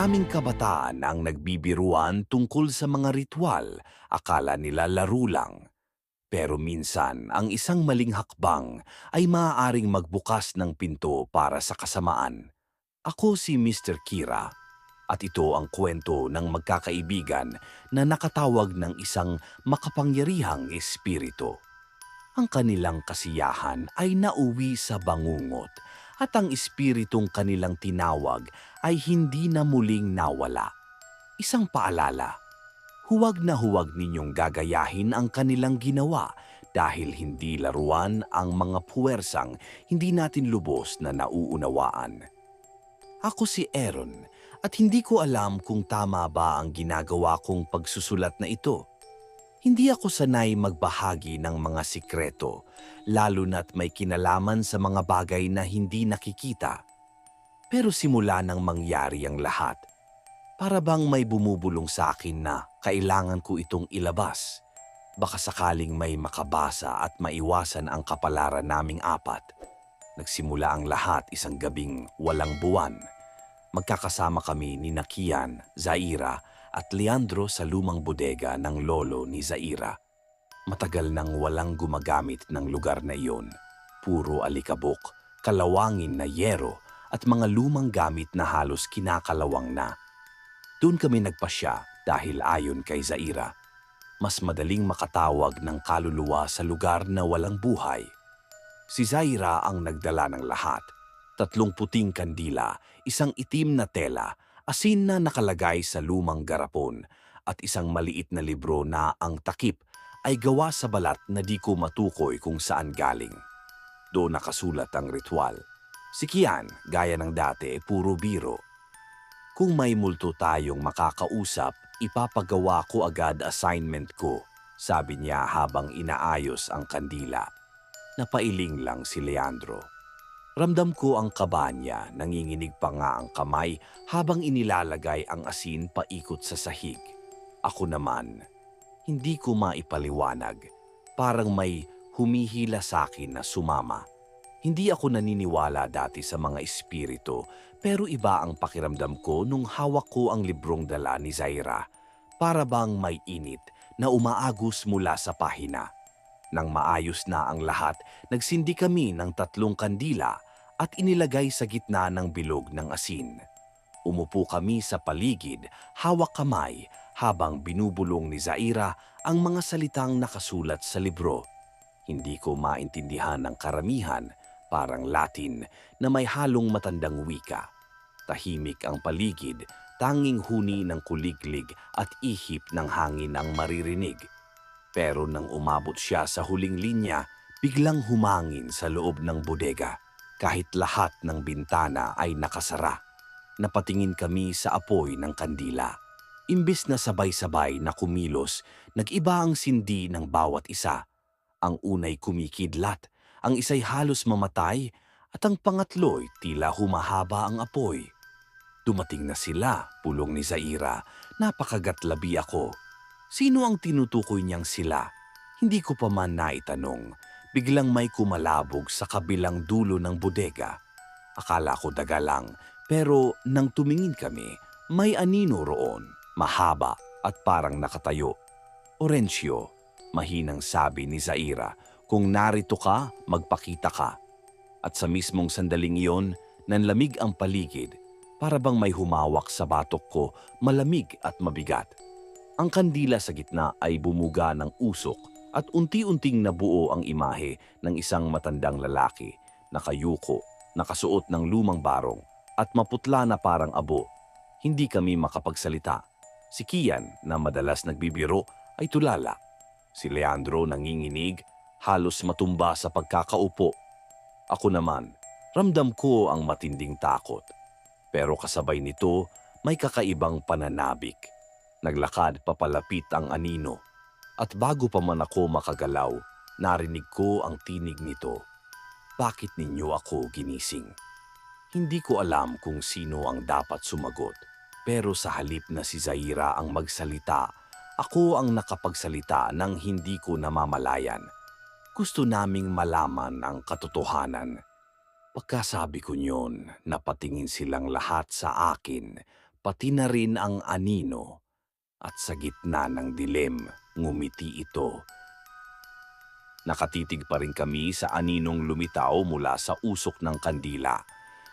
Maraming kabataan ang nagbibiruan tungkol sa mga ritual, akala nila laro lang. Pero minsan, ang isang maling hakbang ay maaaring magbukas ng pinto para sa kasamaan. Ako si Mr. Kira at ito ang kwento ng magkakaibigan na nakatawag ng isang makapangyarihang espiritu. Ang kanilang kasiyahan ay nauwi sa bangungot at ang espiritong kanilang tinawag ay hindi na muling nawala. Isang paalala, huwag na huwag ninyong gagayahin ang kanilang ginawa dahil hindi laruan ang mga puwersang hindi natin lubos na nauunawaan. Ako si Aaron at hindi ko alam kung tama ba ang ginagawa kong pagsusulat na ito. Hindi ako sanay magbahagi ng mga sikreto, lalo na't may kinalaman sa mga bagay na hindi nakikita. Pero simula nang mangyari ang lahat, para bang may bumubulong sa akin na kailangan ko itong ilabas. Baka sakaling may makabasa at maiwasan ang kapalaran naming apat. Nagsimula ang lahat isang gabing walang buwan. Magkakasama kami ni Nakian, Zaira at Leandro sa lumang bodega ng lolo ni Zaira. Matagal nang walang gumagamit ng lugar na iyon. Puro alikabok, kalawangin na yero at mga lumang gamit na halos kinakalawang na. Doon kami nagpasya dahil ayon kay Zaira. Mas madaling makatawag ng kaluluwa sa lugar na walang buhay. Si Zaira ang nagdala ng lahat. Tatlong puting kandila, isang itim na tela, asin na nakalagay sa lumang garapon, at isang maliit na libro na ang takip ay gawa sa balat na di ko matukoy kung saan galing. Doon nakasulat ang ritual. Si Kian, gaya ng dati, puro biro. Kung may multo tayong makakausap, ipapagawa ko agad assignment ko, sabi niya habang inaayos ang kandila. Napailing lang si Leandro. Ramdam ko ang kaba niya, nanginginig pa nga ang kamay habang inilalagay ang asin paikot sa sahig. Ako naman, hindi ko maipaliwanag. Parang may humihila sa akin na sumama. Hindi ako naniniwala dati sa mga espiritu, pero iba ang pakiramdam ko nung hawak ko ang librong dala ni Zaira. Para bang may init na umaagos mula sa pahina. Nang maayos na ang lahat, nagsindi kami ng tatlong kandila at inilagay sa gitna ng bilog ng asin. Umupo kami sa paligid, hawak kamay, habang binubulong ni Zaira ang mga salitang nakasulat sa libro. Hindi ko maintindihan ang karamihan, parang Latin, na may halong matandang wika. Tahimik ang paligid, tanging huni ng kuliglig at ihip ng hangin ang maririnig. Pero nang umabot siya sa huling linya, biglang humangin sa loob ng bodega. Kahit lahat ng bintana ay nakasara. Napatingin kami sa apoy ng kandila. Imbis na sabay-sabay na kumilos, nag-iba ang sindi ng bawat isa. Ang unay kumikidlat, ang isa'y halos mamatay, at ang pangatlo'y tila humahaba ang apoy. Dumating na sila, pulong ni Zaira. Napakagatlabi ako. Sino ang tinutukoy niyang sila? Hindi ko pa man naitanong. Biglang may kumalabog sa kabilang dulo ng bodega. Akala ko daga lang, pero nang tumingin kami, may anino roon, mahaba at parang nakatayo. Orencio, mahinang sabi ni Zaira, kung narito ka, magpakita ka. At sa mismong sandaling iyon, nanlamig ang paligid, para bang may humawak sa batok ko, malamig at mabigat. Ang kandila sa gitna ay bumuga ng usok at unti-unting nabuo ang imahe ng isang matandang lalaki, nakayuko, nakasuot ng lumang barong at maputla na parang abo. Hindi kami makapagsalita. Si Kian, na madalas nagbibiro, ay tulala. Si Leandro nanginginig, halos matumba sa pagkakaupo. Ako naman, ramdam ko ang matinding takot. Pero kasabay nito, may kakaibang pananabik. Naglakad papalapit ang anino. At bago pa man ako makagalaw, narinig ko ang tinig nito. Bakit ninyo ako ginising? Hindi ko alam kung sino ang dapat sumagot. Pero sa halip na si Zaira ang magsalita, ako ang nakapagsalita nang hindi ko namamalayan. Gusto naming malaman ang katotohanan. Pagkasabi ko niyon, napatingin silang lahat sa akin, pati na rin ang anino. At sa gitna ng dilim, ngumiti ito. Nakatitig pa rin kami sa aninong lumitaw mula sa usok ng kandila.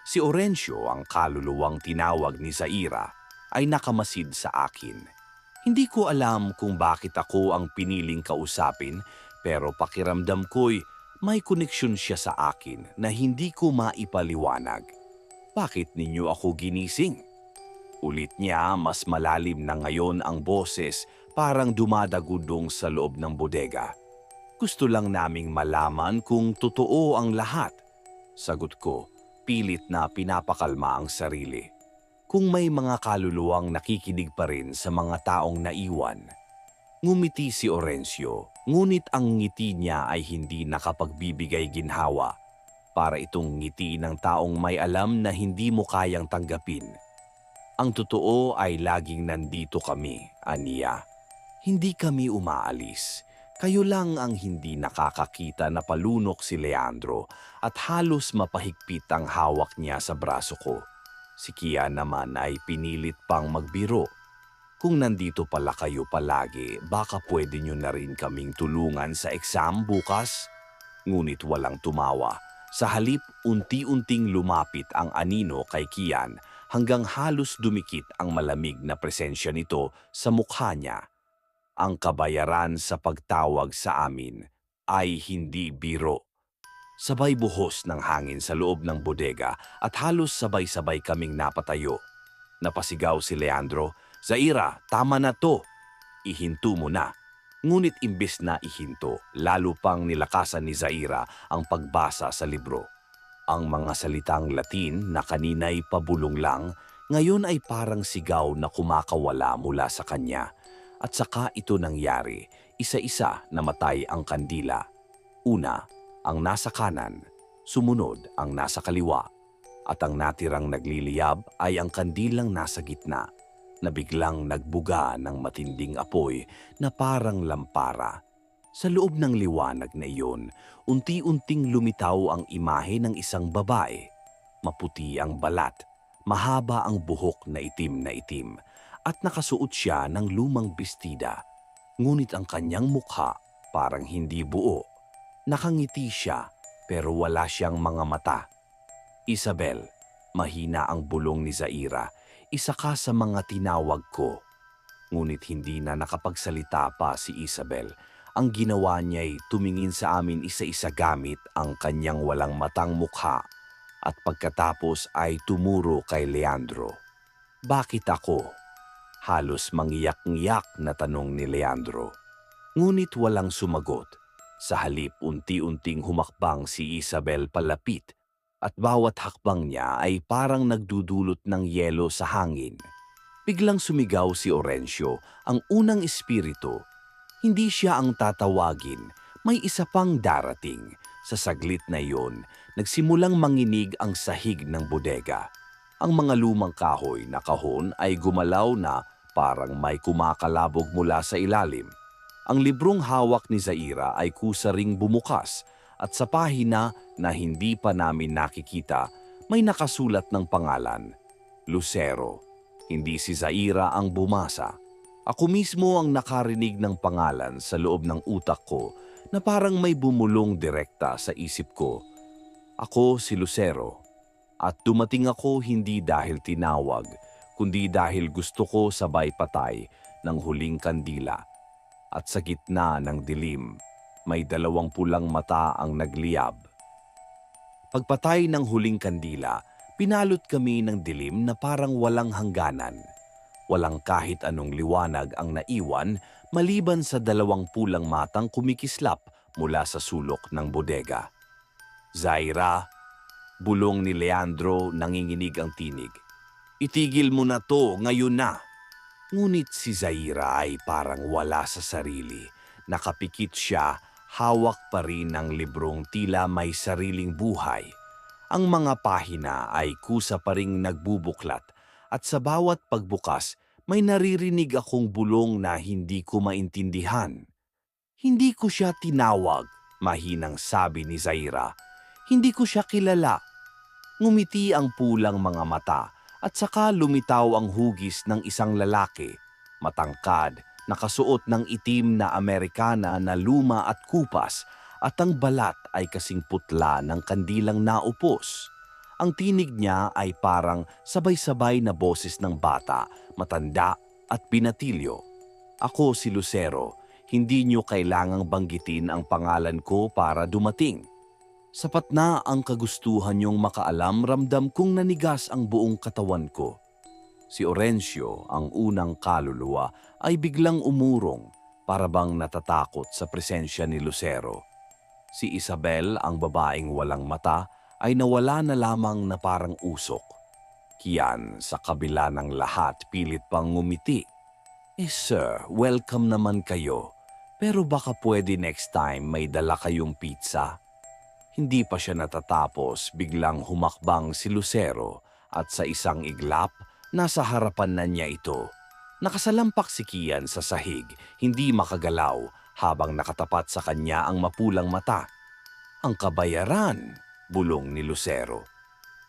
Si Orencio, ang kaluluwang tinawag ni Zaira, ay nakamasid sa akin. Hindi ko alam kung bakit ako ang piniling kausapin pero pakiramdam ko'y may koneksyon siya sa akin na hindi ko maipaliwanag. Bakit ninyo ako ginising? Ulit niya mas malalim na ngayon ang boses parang dumadagudong sa loob ng bodega. Gusto lang naming malaman kung totoo ang lahat. Sagot ko, pilit na pinapakalma ang sarili. Kung may mga kaluluwang nakikinig pa rin sa mga taong naiwan. Ngumiti si Orencio, ngunit ang ngiti niya ay hindi nakapagbibigay ginhawa. Para itong ngiti ng taong may alam na hindi mo kayang tanggapin. Ang totoo ay laging nandito kami, Aniya. Hindi kami umaalis. Kayo lang ang hindi nakakakita na palunok si Leandro at halos mapahigpit ang hawak niya sa braso ko. Si Kia naman ay pinilit pang magbiro. Kung nandito pala kayo palagi, baka pwede nyo na rin kaming tulungan sa exam bukas? Ngunit walang tumawa. Sa halip, unti-unting lumapit ang anino kay Kian hanggang halos dumikit ang malamig na presensya nito sa mukha niya. Ang kabayaran sa pagtawag sa amin ay hindi biro. Sabay buhos ng hangin sa loob ng bodega at halos sabay-sabay kaming napatayo. Napasigaw si Leandro, Zaira, tama na to. Ihinto mo na. Ngunit imbis na ihinto, lalo pang nilakasan ni Zaira ang pagbasa sa libro. Ang mga salitang Latin na kanina'y pabulong lang, ngayon ay parang sigaw na kumakawala mula sa kanya. At saka ito nangyari, isa-isa namatay ang kandila. Una, ang nasa kanan, sumunod ang nasa kaliwa, at ang natirang nagliliyab ay ang kandilang nasa gitna na biglang nagbuga ng matinding apoy na parang lampara. Sa loob ng liwanag na iyon, unti-unting lumitaw ang imahe ng isang babae. Maputi ang balat, mahaba ang buhok na itim na itim, at nakasuot siya ng lumang bestida. Ngunit ang kanyang mukha parang hindi buo. Nakangiti siya pero wala siyang mga mata. Isabel, mahina ang bulong ni Zaira isa ka sa mga tinawag ko. Ngunit hindi na nakapagsalita pa si Isabel. Ang ginawa niya ay tumingin sa amin isa-isa gamit ang kanyang walang matang mukha at pagkatapos ay tumuro kay Leandro. Bakit ako? Halos mangiyak-ngiyak na tanong ni Leandro. Ngunit walang sumagot. Sa halip unti-unting humakbang si Isabel palapit at bawat hakbang niya ay parang nagdudulot ng yelo sa hangin. Biglang sumigaw si Orencio, ang unang espiritu. Hindi siya ang tatawagin, may isa pang darating. Sa saglit na iyon, nagsimulang manginig ang sahig ng bodega. Ang mga lumang kahoy na kahon ay gumalaw na parang may kumakalabog mula sa ilalim. Ang librong hawak ni Zaira ay kusa ring bumukas at sa pahina na hindi pa namin nakikita, may nakasulat ng pangalan, Lucero. Hindi si Zaira ang bumasa. Ako mismo ang nakarinig ng pangalan sa loob ng utak ko na parang may bumulong direkta sa isip ko. Ako si Lucero. At dumating ako hindi dahil tinawag, kundi dahil gusto ko sabay patay ng huling kandila. At sa gitna ng dilim, may dalawang pulang mata ang nagliyab. Pagpatay ng huling kandila, pinalot kami ng dilim na parang walang hangganan. Walang kahit anong liwanag ang naiwan maliban sa dalawang pulang matang kumikislap mula sa sulok ng bodega. Zaira, bulong ni Leandro nanginginig ang tinig. Itigil mo na to ngayon na. Ngunit si Zaira ay parang wala sa sarili. Nakapikit siya hawak pa rin ang librong tila may sariling buhay. Ang mga pahina ay kusa pa ring nagbubuklat at sa bawat pagbukas may naririnig akong bulong na hindi ko maintindihan. Hindi ko siya tinawag, mahinang sabi ni Zaira. Hindi ko siya kilala. Ngumiti ang pulang mga mata At saka lumitaw ang hugis ng isang lalaki, matangkad, nakasuot ng itim na Amerikana na luma at kupas at ang balat ay kasing putla ng kandilang naupos. Ang tinig niya ay parang sabay-sabay na boses ng bata, matanda at binatilyo. Ako si Lucero, hindi niyo kailangang banggitin ang pangalan ko para dumating. Sapat na ang kagustuhan niyong makaalam ramdam kong nanigas ang buong katawan ko. Si Orencio, ang unang kaluluwa, ay biglang umurong para bang natatakot sa presensya ni Lucero. Si Isabel, ang babaeng walang mata, ay nawala na lamang na parang usok. Kian, sa kabila ng lahat, pilit pang ngumiti. Eh sir, welcome naman kayo. Pero baka pwede next time may dala kayong pizza. Hindi pa siya natatapos, biglang humakbang si Lucero at sa isang iglap, nasa harapan na niya ito. Nakasalampak si Kian sa sahig, hindi makagalaw habang nakatapat sa kanya ang mapulang mata. Ang kabayaran, bulong ni Lucero.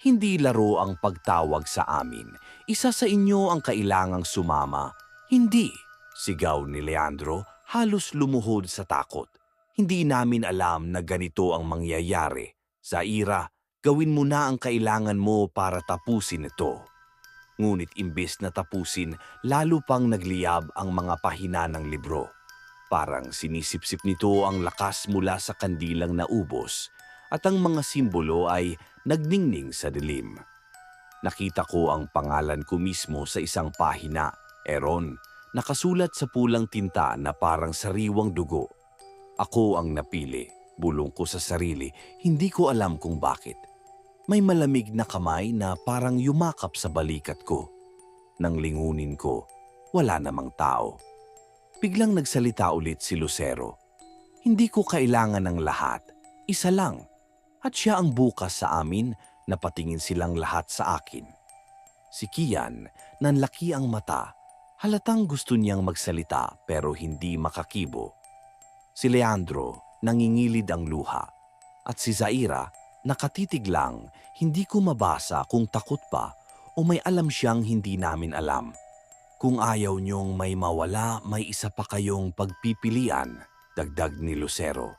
Hindi laro ang pagtawag sa amin. Isa sa inyo ang kailangang sumama. Hindi, sigaw ni Leandro, halos lumuhod sa takot. Hindi namin alam na ganito ang mangyayari. Zaira, gawin mo na ang kailangan mo para tapusin ito. Ngunit imbes na tapusin, lalo pang nagliyab ang mga pahina ng libro. Parang sinisipsip nito ang lakas mula sa kandilang naubos at ang mga simbolo ay nagningning sa dilim. Nakita ko ang pangalan ko mismo sa isang pahina, Eron, nakasulat sa pulang tinta na parang sariwang dugo. Ako ang napili, bulong ko sa sarili, hindi ko alam kung bakit. May malamig na kamay na parang yumakap sa balikat ko. Nang lingunin ko, wala namang tao. Biglang nagsalita ulit si Lucero. Hindi ko kailangan ng lahat, isa lang. At siya ang bukas sa amin na patingin silang lahat sa akin. Si Kian, nanlaki ang mata, halatang gusto niyang magsalita pero hindi makakibo. Si Leandro, nangingilid ang luha. At si Zaira, nakatitig lang, hindi ko mabasa kung takot pa o may alam siyang hindi namin alam. Kung ayaw niyong may mawala, may isa pa kayong pagpipilian, dagdag ni Lucero.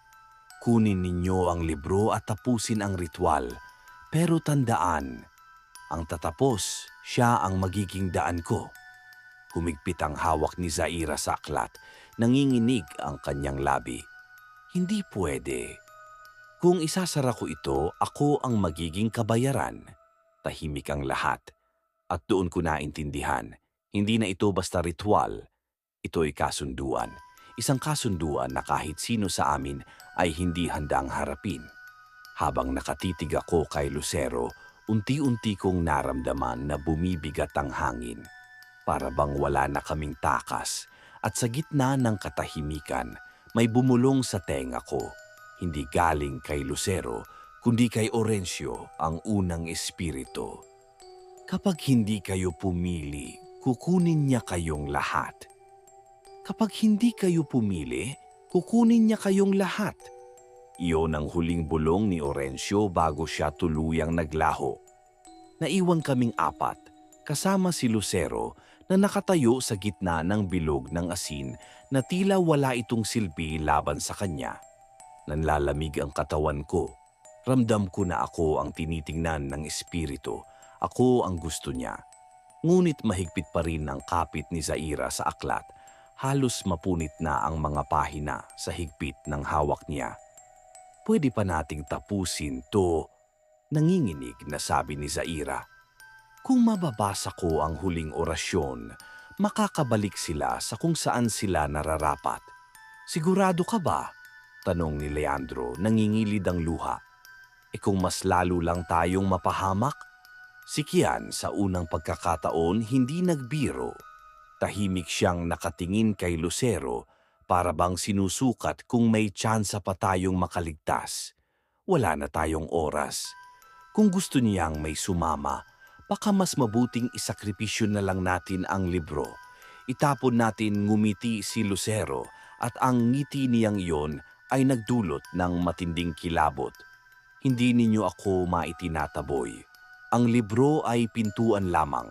Kunin ninyo ang libro at tapusin ang ritual. Pero tandaan, ang tatapos, siya ang magiging daan ko. Humigpit ang hawak ni Zaira sa aklat nanginginig ang kanyang labi. Hindi pwede. Kung isasara ko ito, ako ang magiging kabayaran. Tahimik ang lahat. At doon ko naintindihan, hindi na ito basta ritual. Ito'y kasunduan. Isang kasunduan na kahit sino sa amin ay hindi handang harapin. Habang nakatitig ako kay Lucero, unti-unti kong naramdaman na bumibigat ang hangin. Para bang wala na kaming takas at sa gitna ng katahimikan, may bumulong sa tenga ko. Hindi galing kay Lucero, kundi kay Orencio ang unang espiritu. Kapag hindi kayo pumili, kukunin niya kayong lahat. Kapag hindi kayo pumili, kukunin niya kayong lahat. Iyon ang huling bulong ni Orencio bago siya tuluyang naglaho. Naiwan kaming apat, kasama si Lucero na nakatayo sa gitna ng bilog ng asin na tila wala itong silbi laban sa kanya. Nanlalamig ang katawan ko. Ramdam ko na ako ang tinitingnan ng espiritu. Ako ang gusto niya. Ngunit mahigpit pa rin ang kapit ni Zaira sa aklat. Halos mapunit na ang mga pahina sa higpit ng hawak niya. Pwede pa nating tapusin to, nanginginig na sabi ni Zaira. Kung mababasa ko ang huling orasyon, makakabalik sila sa kung saan sila nararapat. Sigurado ka ba? Tanong ni Leandro, nangingilid ang luha. E kung mas lalo lang tayong mapahamak? Si Kian sa unang pagkakataon hindi nagbiro. Tahimik siyang nakatingin kay Lucero para bang sinusukat kung may tsansa pa tayong makaligtas. Wala na tayong oras. Kung gusto niyang may sumama, baka mas mabuting isakripisyo na lang natin ang libro. Itapon natin ngumiti si Lucero at ang ngiti niyang iyon ay nagdulot ng matinding kilabot. Hindi ninyo ako maitinataboy. Ang libro ay pintuan lamang.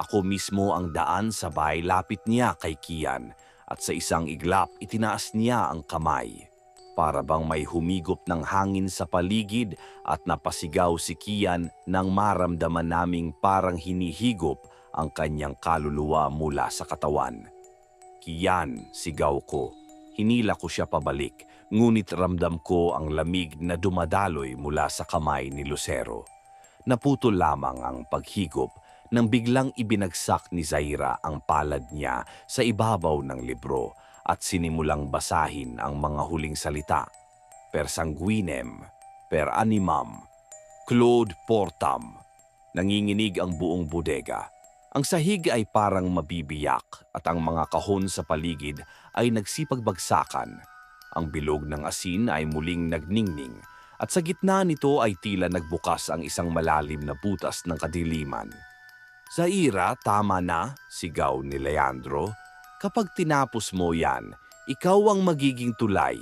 Ako mismo ang daan sabay lapit niya kay Kian at sa isang iglap itinaas niya ang kamay. Para bang may humigop ng hangin sa paligid at napasigaw si Kian nang maramdaman naming parang hinihigop ang kanyang kaluluwa mula sa katawan. Kian, sigaw ko. Hinila ko siya pabalik, ngunit ramdam ko ang lamig na dumadaloy mula sa kamay ni Lucero. Naputol lamang ang paghigop nang biglang ibinagsak ni Zaira ang palad niya sa ibabaw ng libro at sinimulang basahin ang mga huling salita. Per sanguinem, per animam, Claude Portam. Nanginginig ang buong bodega. Ang sahig ay parang mabibiyak at ang mga kahon sa paligid ay nagsipagbagsakan. Ang bilog ng asin ay muling nagningning at sa gitna nito ay tila nagbukas ang isang malalim na butas ng kadiliman. Zaira, tama na, sigaw ni Leandro. Kapag tinapos mo yan, ikaw ang magiging tulay.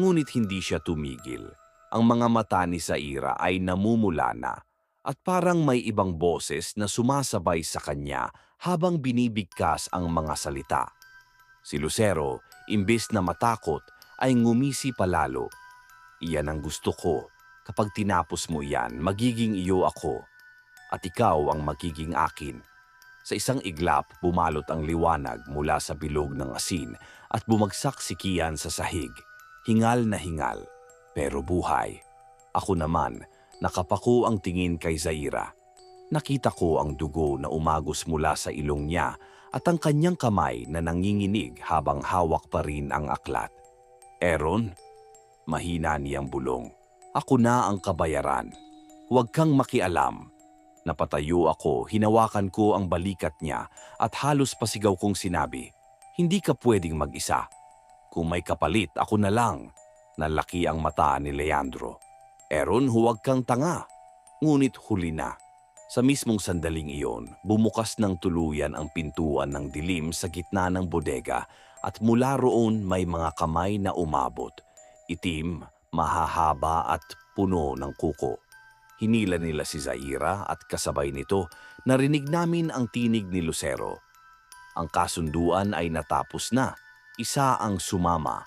Ngunit hindi siya tumigil. Ang mga mata ni Zaira ay namumula na at parang may ibang boses na sumasabay sa kanya habang binibigkas ang mga salita. Si Lucero, imbes na matakot, ay ngumisi palalo. Iyan ang gusto ko. Kapag tinapos mo yan, magiging iyo ako. At ikaw ang magiging akin. Sa isang iglap, bumalot ang liwanag mula sa bilog ng asin at bumagsak si Kian sa sahig. Hingal na hingal, pero buhay. Ako naman, nakapako ang tingin kay Zaira. Nakita ko ang dugo na umagos mula sa ilong niya at ang kanyang kamay na nanginginig habang hawak pa rin ang aklat. Eron, mahina niyang bulong. Ako na ang kabayaran. Huwag kang makialam. Napatayo ako, hinawakan ko ang balikat niya at halos pasigaw kong sinabi, Hindi ka pwedeng mag-isa. Kung may kapalit, ako na lang. Nalaki ang mata ni Leandro. Eron, huwag kang tanga. Ngunit huli na. Sa mismong sandaling iyon, bumukas ng tuluyan ang pintuan ng dilim sa gitna ng bodega at mula roon may mga kamay na umabot. Itim, mahahaba at puno ng kuko. Hinila nila si Zaira at kasabay nito, narinig namin ang tinig ni Lucero. Ang kasunduan ay natapos na. Isa ang sumama.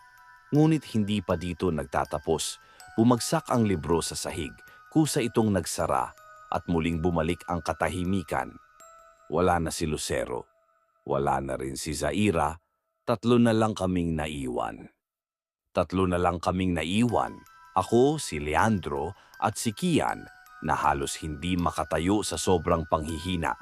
Ngunit hindi pa dito nagtatapos. Bumagsak ang libro sa sahig, kusa itong nagsara at muling bumalik ang katahimikan. Wala na si Lucero. Wala na rin si Zaira. Tatlo na lang kaming naiwan. Tatlo na lang kaming naiwan. Ako, si Leandro at si Kian na halos hindi makatayo sa sobrang panghihina.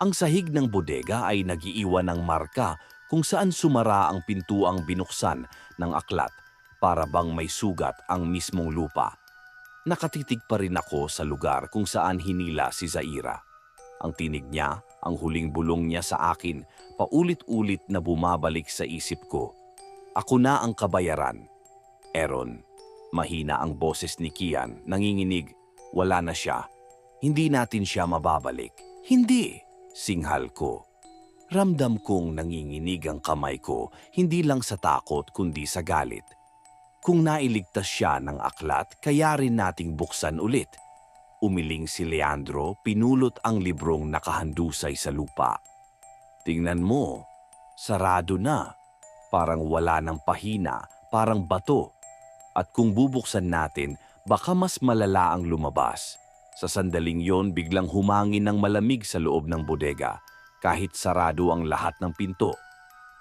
Ang sahig ng bodega ay nagiiwan ng marka kung saan sumara ang pintuang binuksan ng aklat para bang may sugat ang mismong lupa. Nakatitig pa rin ako sa lugar kung saan hinila si Zaira. Ang tinig niya, ang huling bulong niya sa akin, paulit-ulit na bumabalik sa isip ko. Ako na ang kabayaran. Eron, mahina ang boses ni Kian, nanginginig, wala na siya. Hindi natin siya mababalik. Hindi, singhal ko. Ramdam kong nanginginig ang kamay ko, hindi lang sa takot kundi sa galit. Kung nailigtas siya ng aklat, kaya rin nating buksan ulit. Umiling si Leandro, pinulot ang librong nakahandusay sa lupa. Tingnan mo, sarado na. Parang wala ng pahina, parang bato. At kung bubuksan natin, baka mas malala ang lumabas. Sa sandaling yon, biglang humangin ng malamig sa loob ng bodega, kahit sarado ang lahat ng pinto.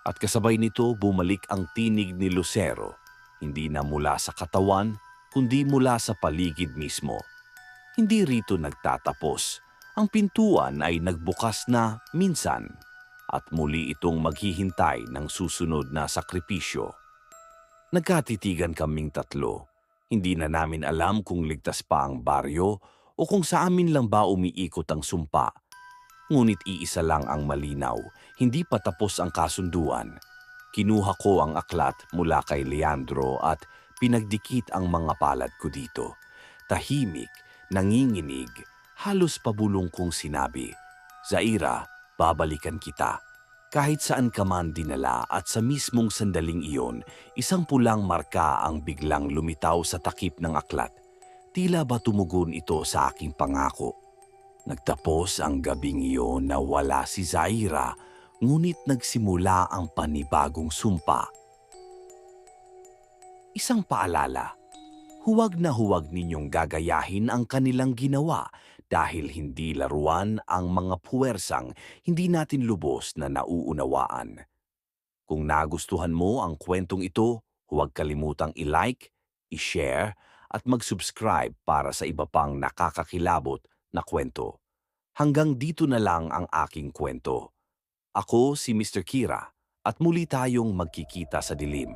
At kasabay nito, bumalik ang tinig ni Lucero, hindi na mula sa katawan, kundi mula sa paligid mismo. Hindi rito nagtatapos. Ang pintuan ay nagbukas na minsan at muli itong maghihintay ng susunod na sakripisyo. Nagkatitigan kaming tatlo. Hindi na namin alam kung ligtas pa ang baryo o kung sa amin lang ba umiikot ang sumpa. Ngunit iisa lang ang malinaw, hindi pa tapos ang kasunduan. Kinuha ko ang aklat mula kay Leandro at pinagdikit ang mga palad ko dito. Tahimik, nanginginig, halos pabulong kong sinabi, Zaira, babalikan kita. Kahit saan ka man dinala at sa mismong sandaling iyon, isang pulang marka ang biglang lumitaw sa takip ng aklat. Tila ba tumugon ito sa aking pangako? Nagtapos ang gabing iyon na wala si Zaira, ngunit nagsimula ang panibagong sumpa. Isang paalala, huwag na huwag ninyong gagayahin ang kanilang ginawa dahil hindi laruan ang mga puwersang hindi natin lubos na nauunawaan. Kung nagustuhan mo ang kwentong ito, huwag kalimutang i-like, i-share at mag-subscribe para sa iba pang nakakakilabot na kwento. Hanggang dito na lang ang aking kwento. Ako si Mr. Kira at muli tayong magkikita sa dilim.